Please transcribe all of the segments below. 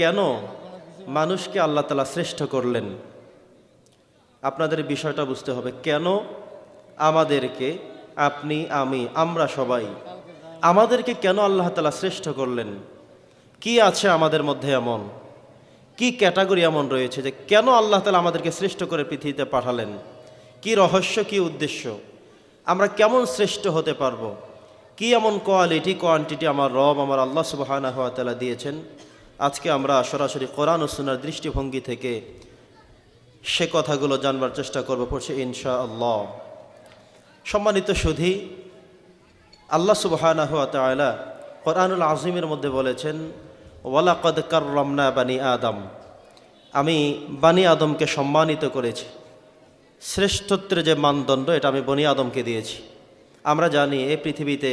কেন মানুষকে আল্লাহ তালা শ্রেষ্ঠ করলেন? আপনাদের বিষয়টা বুঝতে হবে, কেন আমাদেরকে আপনি, আমি, আমরা সবাই আমাদেরকে কেন আল্লাহ তালা শ্রেষ্ঠ করলেন? কি আছে আমাদের মধ্যে এমন? কি ক্যাটাগরি এমন রয়েছে যে কেন আল্লাহ তালা আমাদেরকে শ্রেষ্ঠ করে পৃথিবীতে পাঠালেন? কি রহস্য, কি উদ্দেশ্য? আমরা কেমন শ্রেষ্ঠ হতে পারব? কি এমন কোয়ালিটি, কোয়ান্টিটি আমার রব, আমার আল্লাহ তালা দিয়েছেন? আজকে আমরা সরাসরি কোরআন ও সুনার দৃষ্টিভঙ্গি থেকে সে কথাগুলো জানবার চেষ্টা করব পড়ছে ইনশা আল্লাহ সম্মানিত সুধী, আল্লাহ তালা কোরআনুল আজিমের মধ্যে বলেছেন, ওয়ালাকদ কার্রমনা বানি আদম। আমি বানি আদমকে সম্মানিত করেছি। শ্রেষ্ঠত্বের যে মানদণ্ড, এটা আমি বনি আদমকে দিয়েছি। আমরা জানি এই পৃথিবীতে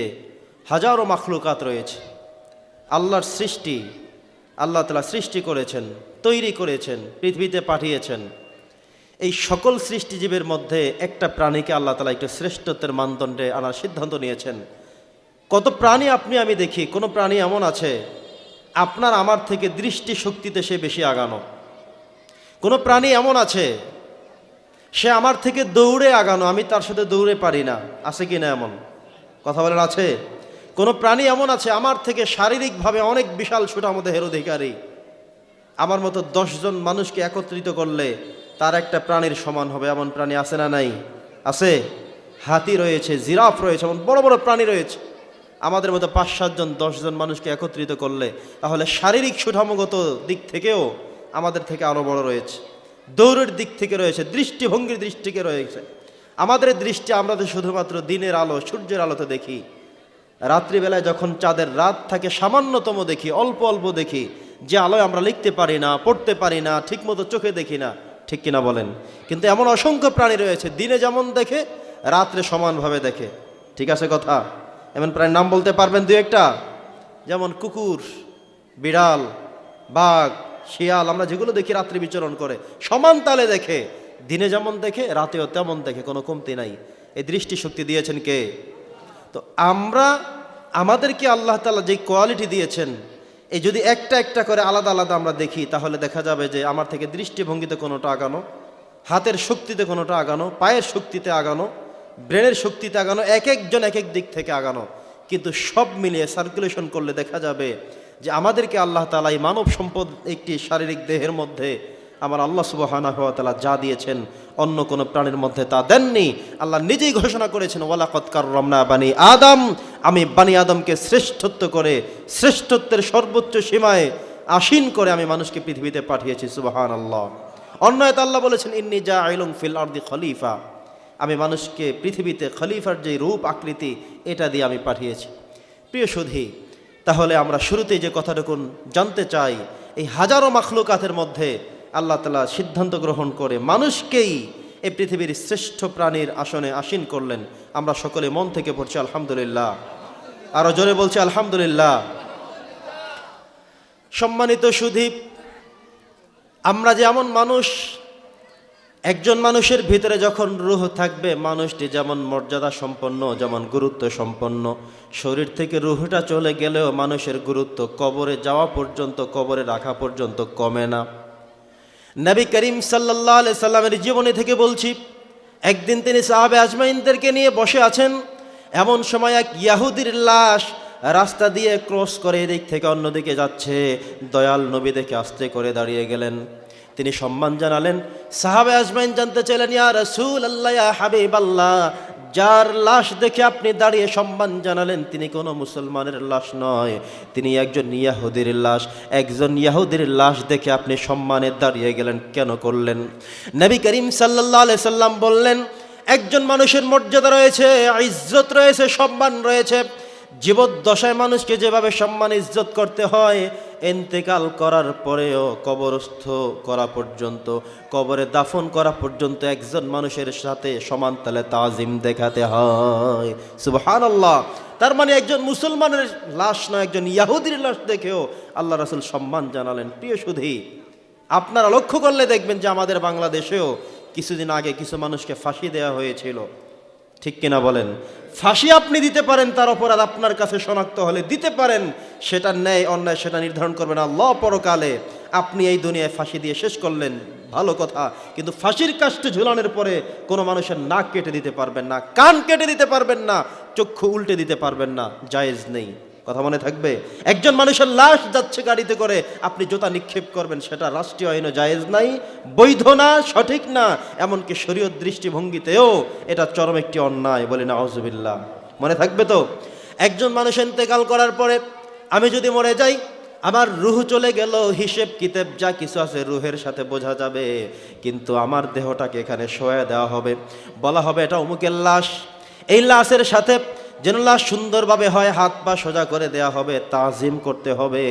হাজারো মাখলুকাত রয়েছে। আল্লাহর সৃষ্টি আল্লাহ তালা সৃষ্টি করেছেন, তৈরি করেছেন, পৃথিবীতে পাঠিয়েছেন। এই সকল সৃষ্টিজীবের মধ্যে একটা প্রাণীকে আল্লাহ তালা একটু শ্রেষ্ঠত্বের মানদণ্ডে আনার সিদ্ধান্ত নিয়েছেন। কত প্রাণী আপনি আমি দেখি, কোনো প্রাণী এমন আছে, আপনার আমার থেকে দৃষ্টি শক্তিতে সে বেশি আগানো। কোনো প্রাণী এমন আছে, সে আমার থেকে দৌড়ে আগানো, আমি তার সাথে দৌড়ে পারি না, আছে কি না এমন? কথা বলেন, আছে? কোনো প্রাণী এমন আছে, আমার থেকে শারীরিকভাবে অনেক বিশাল ছোটার হের অধিকারী। আমার মতো দশজন মানুষকে একত্রিত করলে তার একটা প্রাণীর সমান হবে। এমন প্রাণী আছে না নাই? আছে? হাতি রয়েছে, জিরাফ রয়েছে, এমন বড় বড় প্রাণী রয়েছে। আমাদের মতো পাঁচ সাতজন দশজন মানুষকে একত্রিত করলে তাহলে শারীরিক সুঠামগত দিক থেকেও আমাদের থেকে আরও বড় রয়েছে। দৌড়ের দিক থেকে রয়েছে, দৃষ্টিভঙ্গির দৃষ্টিকে রয়েছে। আমাদের দৃষ্টি আমরা তো শুধুমাত্র দিনের আলো, সূর্যের আলোতে দেখি রাত্রিবেলায় যখন চাঁদের রাত থাকে, সামান্যতম দেখি, অল্প অল্প দেখি, যে আলোয় আমরা লিখতে পারি না, পড়তে পারি না, ঠিকমতো চোখে দেখি না, ঠিক কিনা বলেন? কিন্তু এমন অসংখ্য প্রাণী রয়েছে, দিনে যেমন দেখে, রাত্রে সমানভাবে দেখে। ঠিক আছে কথা? এমন প্রাণীর নাম বলতে পারবেন দু একটা? যেমন কুকুর, বিড়াল, বাঘ, শিয়াল, আমরা যেগুলো দেখি রাত্রি বিচরণ করে, সমান তালে দেখে, দিনে যেমন দেখে, রাতেও তেমন দেখে, কোনো কমতি নাই। এই দৃষ্টিশক্তি দিয়েছেন কে? তো আমরা, আমাদেরকে আল্লাহ তালা যে কোয়ালিটি দিয়েছেন, এই যদি একটা একটা করে আলাদা আলাদা আমরা দেখি, তাহলে দেখা যাবে যে আমার থেকে দৃষ্টিভঙ্গিতে কোনোটা আগানো, হাতের শক্তিতে কোনোটা আগানো, পায়ের শক্তিতে আগানো, ব্রেনের শক্তিতে আগানো, এক একজন এক এক দিক থেকে আগানো। কিন্তু সব মিলিয়ে সার্কুলেশন করলে দেখা যাবে যে আমাদেরকে আল্লাহ তালা এই মানব সম্পদ একটি শারীরিক দেহের মধ্যে আমার আল্লাহ সুবাহানা হওয়া তালা যা দিয়েছেন, অন্য কোনো প্রাণীর মধ্যে তা দেননি। আল্লাহ নিজেই ঘোষণা করেছেন ওয়ালাকৎকার রমনা বানি আদম। আমি বানি আদমকে শ্রেষ্ঠত্ব করে, শ্রেষ্ঠত্বের সর্বোচ্চ সীমায় আসীন করে আমি মানুষকে পৃথিবীতে পাঠিয়েছি সুবাহান আল্লাহ অন্যয়ত আল্লাহ বলেছেন, ইন্নি যা আইলুম ফিল আর আর্দি খলিফা। আমি মানুষকে পৃথিবীতে খলিফার যে রূপ, আকৃতি, এটা দিয়ে আমি পাঠিয়েছি। প্রিয় সুধী, তাহলে আমরা শুরুতেই যে কথাটুকুন জানতে চাই, এই হাজারো মাখলুকাতের মধ্যে আল্লাহ তালা সিদ্ধান্ত গ্রহণ করে মানুষকেই এই পৃথিবীর শ্রেষ্ঠ প্রাণীর আসনে আসীন করলেন। আমরা সকলে মন থেকে পড়ছি আলহামদুলিল্লাহ। আরও জোরে বলছি আলহামদুলিল্লাহ। সম্মানিত সুদীপ, আমরা যেমন মানুষ, একজন মানুষের ভিতরে যখন রুহ থাকবে, মানুষটি যেমন মর্যাদা সম্পন্ন, যেমন গুরুত্ব সম্পন্ন, শরীর থেকে রুহটা চলে গেলেও মানুষের গুরুত্ব কবরে যাওয়া পর্যন্ত, কবরে রাখা পর্যন্ত কমে না। নবী করিম সাল্লাহ সাল্লামের জীবনী থেকে বলছি, একদিন তিনি সাহাবে আজমাইনদেরকে নিয়ে বসে আছেন, এমন সময় এক ইয়াহুদির লাশ রাস্তা দিয়ে ক্রস করে এদিক থেকে অন্যদিকে যাচ্ছে, দয়াল নবী দেখে আস্তে করে দাঁড়িয়ে গেলেন। তিনি সম্মান জানালেন, সাহাবে আজমাইন জানতে চাইলেন, ইয়া রসুল আল্লাহ হাবিব আল্লাহ যার লাশ দেখে আপনি দাঁড়িয়ে সম্মান জানালেন, তিনি কোনো মুসলমানের লাশ নয়। তিনি একজন ইয়াহুদির লাশ। একজন ইয়াহুদির লাশ দেখে আপনি সম্মানে দাঁড়িয়ে গেলেন, কেন করলেন? নবী করিম সাল্লাহ সাল্লাম বললেন, একজন মানুষের মর্যাদা রয়েছে, ইজ্জত রয়েছে, সম্মান রয়েছে। জীবদ্দশায় মানুষকে যেভাবে সম্মান ইজ্জত করতে হয় এন্তেকাল করার পরেও কবরস্থ করা পর্যন্ত, কবরে দাফন করা পর্যন্ত একজন মানুষের সাথে সমান তালে তাজিম দেখাতে হয়। সুবহান আল্লাহ তার মানে একজন মুসলমানের লাশ না, একজন ইয়াহুদির লাশ দেখেও আল্লাহ রাসুল সম্মান জানালেন। প্রিয় সুধী, আপনারা লক্ষ্য করলে দেখবেন যে আমাদের বাংলাদেশেও কিছুদিন আগে কিছু মানুষকে ফাঁসি দেওয়া হয়েছিল। ঠিক কিনা বলেন? ফাঁসি আপনি দিতে পারেন, তার অপরাধ আপনার কাছে শনাক্ত হলে দিতে পারেন। সেটা ন্যায়, অন্যায় সেটা নির্ধারণ করবেন আল্লাহ পরকালে। আপনি এই দুনিয়ায় ফাঁসি দিয়ে শেষ করলেন। ভালো কথা। কিন্তু ফাঁসির কাজটা ঝুলানোর পরে কোনো মানুষের নাক কেটে দিতে পারবেন না, কান কেটে দিতে পারবেন না, চক্ষু উল্টে দিতে পারবেন না। জায়েজ নেই। কথা মনে থাকবে? একজন মানুষের লাশ যাচ্ছে গাড়িতে করে, আপনি জোতা নিক্ষেপ করবেন, সেটা রাষ্ট্রীয় আইনও জায়েজ নাই, বৈধ না, সঠিক না, এমনকি শরীয় দৃষ্টিভঙ্গিতেও এটা চরম একটি অন্যায় বলে না আউজুবিল্লাহ মনে থাকবে তো? একজন মানুষ ইন্তেকাল করার পরে আমি যদি মরে যাই, আমার রুহ চলে গেল, হিসেব, কিতাব, যা কিছু আছে রুহের সাথে বোঝা যাবে, কিন্তু আমার দেহটাকে এখানে শোয়া দেওয়া হবে। বলা হবে এটা অমুকের লাশ। এই লাশের সাথে যেন লাশ সুন্দরভাবে হয়, হাত পা সোজা করে দেয়া হবে, তাজিম করতে হবে।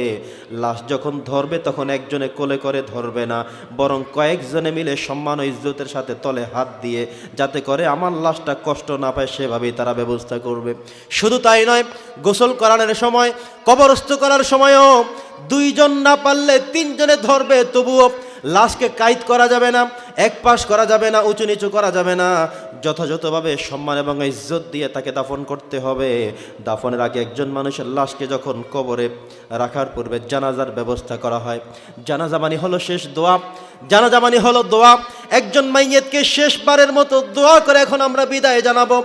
লাশ যখন ধরবে, তখন একজনে কোলে করে ধরবে না। বরং কয়েকজনে মিলে সম্মান ও ইজ্জতের সাথে তলে হাত দিয়ে, যাতে করে আমার লাশটা কষ্ট না পায়, সেভাবেই তারা ব্যবস্থা করবে। শুধু তাই নয়, গোসল করানোর সময়, কবরস্থ করার সময়ও দুইজন না পারলে তিনজনে ধরবে, তবুও লাশকে কাইত করা যাবে না। এক পাশ করা যাবে না, উঁচু নিচু করা যাবে না। যথাযথভাবে সম্মান এবং ইজ্জত দিয়ে তাকে দাফন করতে হবে। দাফনের আগে একজন মানুষের লাশকে যখন কবরে রাখার পূর্বে জানাজার ব্যবস্থা করা হয়। জানাজা মানে হলো শেষ দোয়া। জানাজা মানে হলো দোয়া। একজন মাইয়েতকে শেষবারের মতো দোয়া করে এখন আমরা বিদায় জানাব।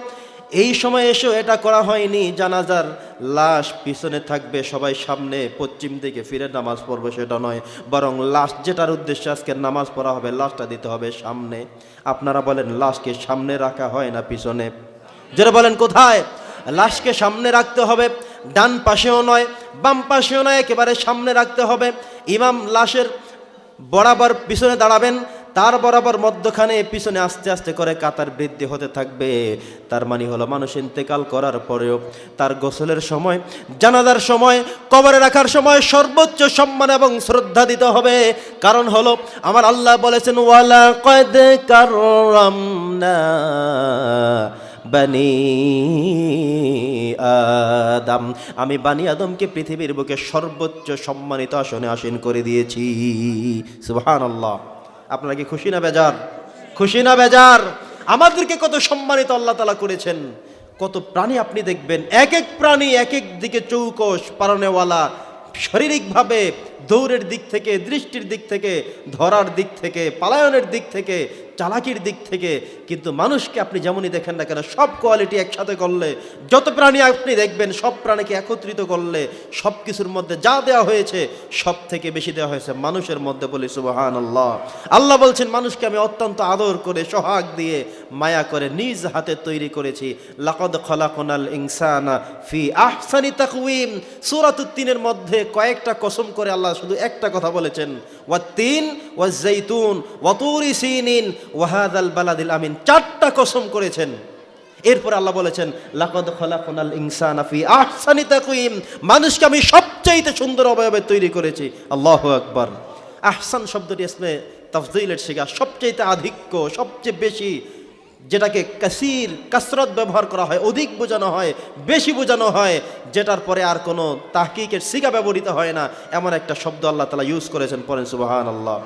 এই সময় এসেও এটা করা হয়নি জানাজার লাশ পিছনে থাকবে, সবাই সামনে পশ্চিম দিকে ফিরে নামাজ পড়বে, সেটা নয়। বরং লাশ যেটার উদ্দেশ্যে আজকে নামাজ পড়া হবে, লাশটা দিতে হবে সামনে। আপনারা বলেন, লাশকে সামনে রাখা হয় না পিছনে? যেটা বলেন, কোথায়? লাশকে সামনে রাখতে হবে, ডান পাশেও নয়, বাম পাশেও নয়, একেবারে সামনে রাখতে হবে। ইমাম লাশের বরাবর পিছনে দাঁড়াবেন তার বরাবর মধ্যখানে পিছনে আস্তে আস্তে করে কাতার বৃদ্ধি হতে থাকবে। তার মানে হলো মানুষ ইন্তেকাল করার পরেও তার গোসলের সময়, জানাজার সময়, কবরে রাখার সময় সর্বোচ্চ সম্মান এবং শ্রদ্ধা দিতে হবে। কারণ হলো আমার আল্লাহ বলেছেন ওয়ালা কাররামনা বানি আদম। আমি বানি আদমকে পৃথিবীর বুকে সর্বোচ্চ সম্মানিত আসনে আসীন করে দিয়েছি। সুবহান আল্লাহ আপনারা কি খুশি না বেজার? খুশি না বেজার? আমাদেরকে কত সম্মানিত আল্লাহ তালা করেছেন। কত প্রাণী আপনি দেখবেন। এক এক প্রাণী এক এক দিকে চৌকস পারনেওয়ালা শারীরিকভাবে দৌড়ের দিক থেকে, দৃষ্টির দিক থেকে, ধরার দিক থেকে, পালায়নের দিক থেকে চালাকির দিক থেকে, কিন্তু মানুষকে আপনি যেমনই দেখেন না কেন, সব কোয়ালিটি একসাথে করলে, যত প্রাণী আপনি দেখবেন, সব প্রাণীকে একত্রিত করলে, সব কিছুর মধ্যে যা দেওয়া হয়েছে, সব থেকে বেশি দেওয়া হয়েছে মানুষের মধ্যে বলি সুবাহান আল্লাহ আল্লাহ বলছেন, মানুষকে আমি অত্যন্ত আদর করে, সোহাগ দিয়ে মায়া করে নিজ হাতে তৈরি করেছি। লাকদ খলাকনাল ইনসানা ফি আহসানি তাকউইম সূরাতুত তিনের মধ্যে কয়েকটা কসম করে আল্লাহ শুধু একটা কথা বলেছেন ওয়াত্তিন ওয়াজ্জাইতুন ওয়াতুরি সিনিন ওয়াহাদাল বালাদিল আমিন। চারটা কসম করেছেন। এরপর আল্লাহ বলেছেন, লাকদ খলাকনাল ইনসানা ফি আহসানি তাকউইম মানুষকে আমি সবচাইতে সুন্দর অবয়বে তৈরি করেছি। আল্লাহু আকবার। আহসান শব্দটি ইসমে তাফজিলের শিকা সবচাইতে আধিক্য, সবচেয়ে বেশি, যেটাকে কাসির, কাসরত ব্যবহার করা হয়, অধিক বোঝানো হয়, বেশি বোঝানো হয়, যেটার পরে আর কোনো তাহকিকের সিগা ব্যবহৃত হয় না, এমন একটা শব্দ আল্লাহ তালা ইউজ করেছেন পরেন সুবাহান আল্লাহ